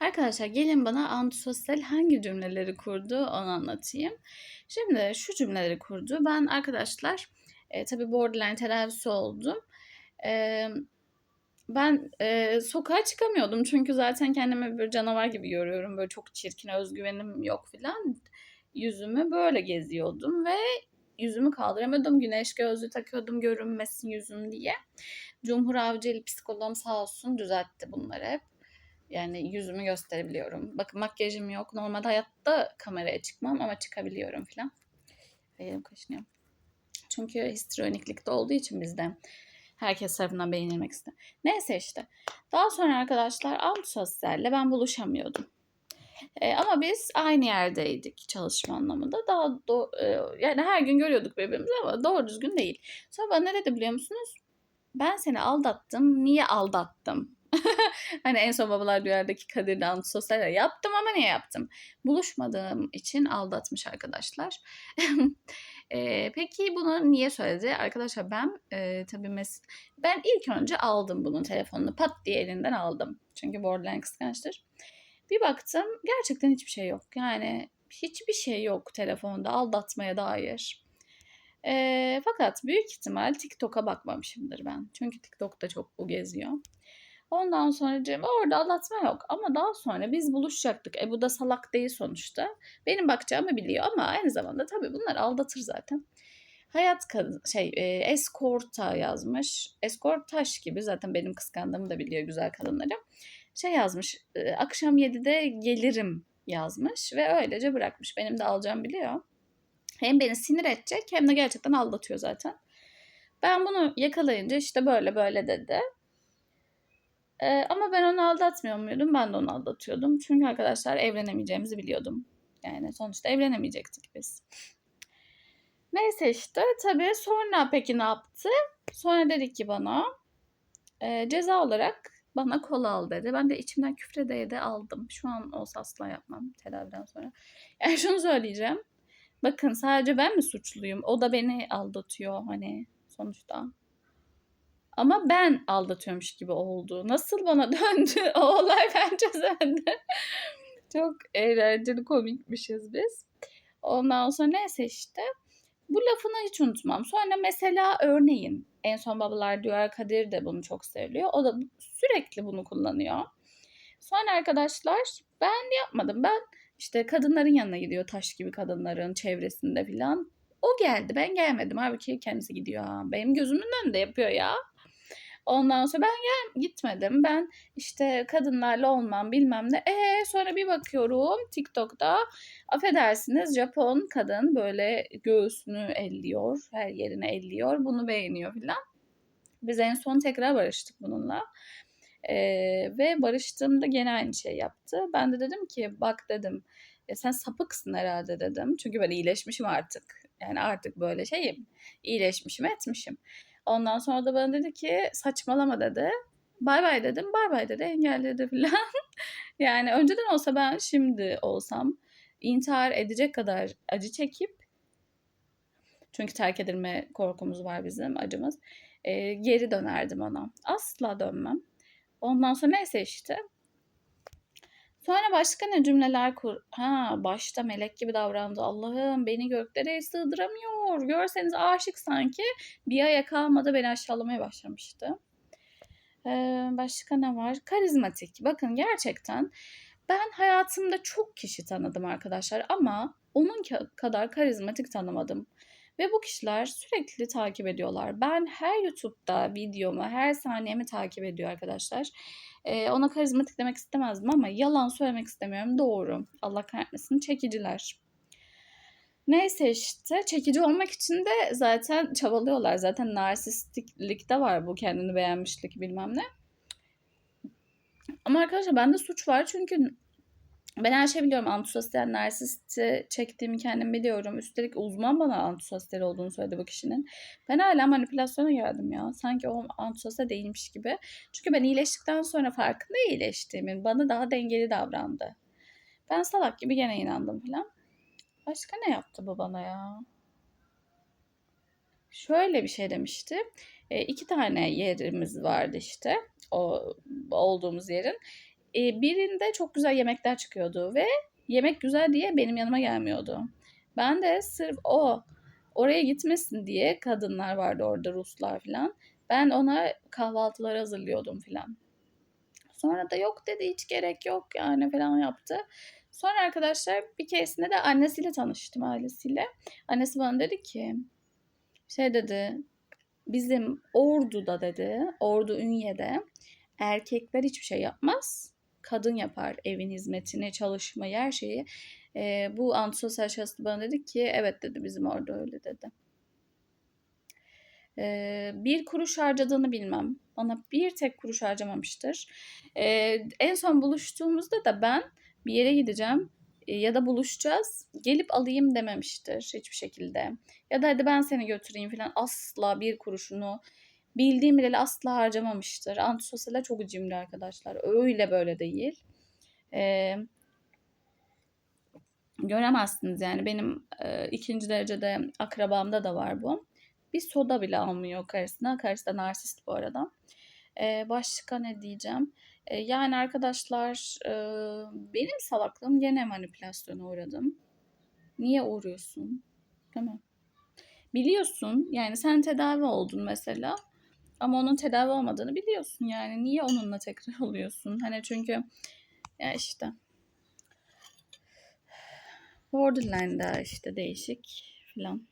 Arkadaşlar gelin bana antisosyal hangi cümleleri kurdu onu anlatayım. Şimdi şu cümleleri kurdu. Ben arkadaşlar e, tabii borderline tedavisi oldum. E, ben e, sokağa çıkamıyordum çünkü zaten kendimi bir canavar gibi görüyorum. Böyle çok çirkin, özgüvenim yok filan. Yüzümü böyle geziyordum ve yüzümü kaldıramıyordum. Güneş gözlüğü takıyordum görünmesin yüzüm diye. Cumhur Avcı'yla psikoloğum sağ olsun düzeltti bunları hep. Yani yüzümü gösterebiliyorum. Bakın makyajım yok. Normalde hayatta kameraya çıkmam ama çıkabiliyorum falan. Elim kaşınıyor. Çünkü histrioniklikte olduğu için bizde herkes tarafından beğenilmek ister. Neyse işte. Daha sonra arkadaşlar antisosyalle ben buluşamıyordum. E, ama biz aynı yerdeydik çalışma anlamında. Daha do- e, yani her gün görüyorduk birbirimizi ama doğru düzgün değil. Sonra bana ne dedi biliyor musunuz? Ben seni aldattım. Niye aldattım? hani en son babalar duyardaki Kadir'de antisosyal yaptım ama niye yaptım? Buluşmadığım için aldatmış arkadaşlar. e, peki bunu niye söyledi? Arkadaşlar ben e, tabii mes ben ilk önce aldım bunun telefonunu. Pat diye elinden aldım. Çünkü borderline kıskançtır. Bir baktım gerçekten hiçbir şey yok. Yani hiçbir şey yok telefonda aldatmaya dair. E, fakat büyük ihtimal TikTok'a bakmamışımdır ben. Çünkü TikTok'ta çok bu geziyor. Ondan sonra orada aldatma yok. Ama daha sonra biz buluşacaktık. E bu da salak değil sonuçta. Benim bakacağımı biliyor ama aynı zamanda tabii bunlar aldatır zaten. Hayat kadın şey e, eskorta yazmış. Eskortaş gibi zaten benim kıskandığımı da biliyor güzel kadınları. Şey yazmış. E, akşam 7'de gelirim yazmış ve öylece bırakmış. Benim de alacağım biliyor. Hem beni sinir edecek hem de gerçekten aldatıyor zaten. Ben bunu yakalayınca işte böyle böyle dedi. Ee, ama ben onu aldatmıyor muydum? Ben de onu aldatıyordum. Çünkü arkadaşlar evlenemeyeceğimizi biliyordum. Yani sonuçta evlenemeyecektik biz. Neyse işte tabii sonra peki ne yaptı? Sonra dedi ki bana e, ceza olarak bana kola al dedi. Ben de içimden küfredeye de aldım. Şu an olsa asla yapmam tedaviden sonra. Yani şunu söyleyeceğim. Bakın sadece ben mi suçluyum? O da beni aldatıyor hani sonuçta. Ama ben aldatıyormuş gibi oldu. Nasıl bana döndü o olay bence sende. Çok eğlenceli komikmişiz biz. Ondan sonra neyse işte. Bu lafını hiç unutmam. Sonra mesela örneğin en son babalar diyor Kadir de bunu çok söylüyor. O da sürekli bunu kullanıyor. Sonra arkadaşlar ben yapmadım. Ben işte kadınların yanına gidiyor taş gibi kadınların çevresinde filan. O geldi ben gelmedim. Halbuki kendisi gidiyor. Benim gözümün önünde yapıyor ya. Ondan sonra ben gel gitmedim. Ben işte kadınlarla olmam bilmem ne. E sonra bir bakıyorum TikTok'ta affedersiniz Japon kadın böyle göğsünü elliyor. Her yerine elliyor. Bunu beğeniyor filan. Biz en son tekrar barıştık bununla. Ee, ve barıştığımda gene aynı şey yaptı. Ben de dedim ki bak dedim e, sen sapıksın herhalde dedim. Çünkü ben iyileşmişim artık. Yani artık böyle şeyim. İyileşmişim etmişim. Ondan sonra da bana dedi ki saçmalama dedi. Bay bay dedim. Bay bay dedi. Engelledi falan. yani önceden olsa ben şimdi olsam intihar edecek kadar acı çekip çünkü terk edilme korkumuz var bizim acımız. E, geri dönerdim ona. Asla dönmem. Ondan sonra neyse işte. Sonra başka ne cümleler kur... Ha başta melek gibi davrandı. Allah'ım beni göklere sığdıramıyor. Görseniz aşık sanki. Bir aya kalmadı beni aşağılamaya başlamıştı. Ee, başka ne var? Karizmatik. Bakın gerçekten ben hayatımda çok kişi tanıdım arkadaşlar ama onun kadar karizmatik tanımadım. Ve bu kişiler sürekli takip ediyorlar. Ben her YouTube'da videomu, her saniyemi takip ediyor arkadaşlar. Ee, ona karizmatik demek istemezdim ama yalan söylemek istemiyorum. Doğru. Allah kahretmesin. Çekiciler. Neyse işte çekici olmak için de zaten çabalıyorlar. Zaten narsistiklik de var bu kendini beğenmişlik bilmem ne. Ama arkadaşlar bende suç var çünkü ben her şeyi biliyorum. Antisosyal narsisti çektiğimi kendim biliyorum. Üstelik uzman bana antisosyal olduğunu söyledi bu kişinin. Ben hala manipülasyona geldim ya. Sanki o antisosyal değilmiş gibi. Çünkü ben iyileştikten sonra farkında iyileştiğimin bana daha dengeli davrandı. Ben salak gibi gene inandım falan. Başka ne yaptı bu bana ya? Şöyle bir şey demişti. E, iki tane yerimiz vardı işte. O olduğumuz yerin birinde çok güzel yemekler çıkıyordu ve yemek güzel diye benim yanıma gelmiyordu. Ben de sırf o oraya gitmesin diye kadınlar vardı orada Ruslar falan. Ben ona kahvaltılar hazırlıyordum falan. Sonra da yok dedi hiç gerek yok yani falan yaptı. Sonra arkadaşlar bir keresinde de annesiyle tanıştım ailesiyle. Annesi bana dedi ki şey dedi bizim Ordu'da dedi Ordu Ünye'de erkekler hiçbir şey yapmaz. Kadın yapar evin hizmetini, çalışmayı, her şeyi. Ee, bu antisosyal şahıs bana dedi ki evet dedi bizim orada öyle dedi. Ee, bir kuruş harcadığını bilmem. Bana bir tek kuruş harcamamıştır. Ee, en son buluştuğumuzda da ben bir yere gideceğim e, ya da buluşacağız. Gelip alayım dememiştir hiçbir şekilde. Ya da hadi ben seni götüreyim falan asla bir kuruşunu bildiğim bileli asla harcamamıştır. Antisosyal'e çok cimri arkadaşlar. Öyle böyle değil. Ee, göremezsiniz yani benim e, ikinci derecede akrabamda da var bu. Bir soda bile almıyor karısına. Karısı da narsist bu arada. Ee, başka ne diyeceğim? Ee, yani arkadaşlar e, benim salaklığım gene manipülasyona uğradım. Niye uğruyorsun? Değil mi? Biliyorsun yani sen tedavi oldun mesela. Ama onun tedavi olmadığını biliyorsun yani. Niye onunla tekrar oluyorsun? Hani çünkü ya işte borderline'da işte değişik filan.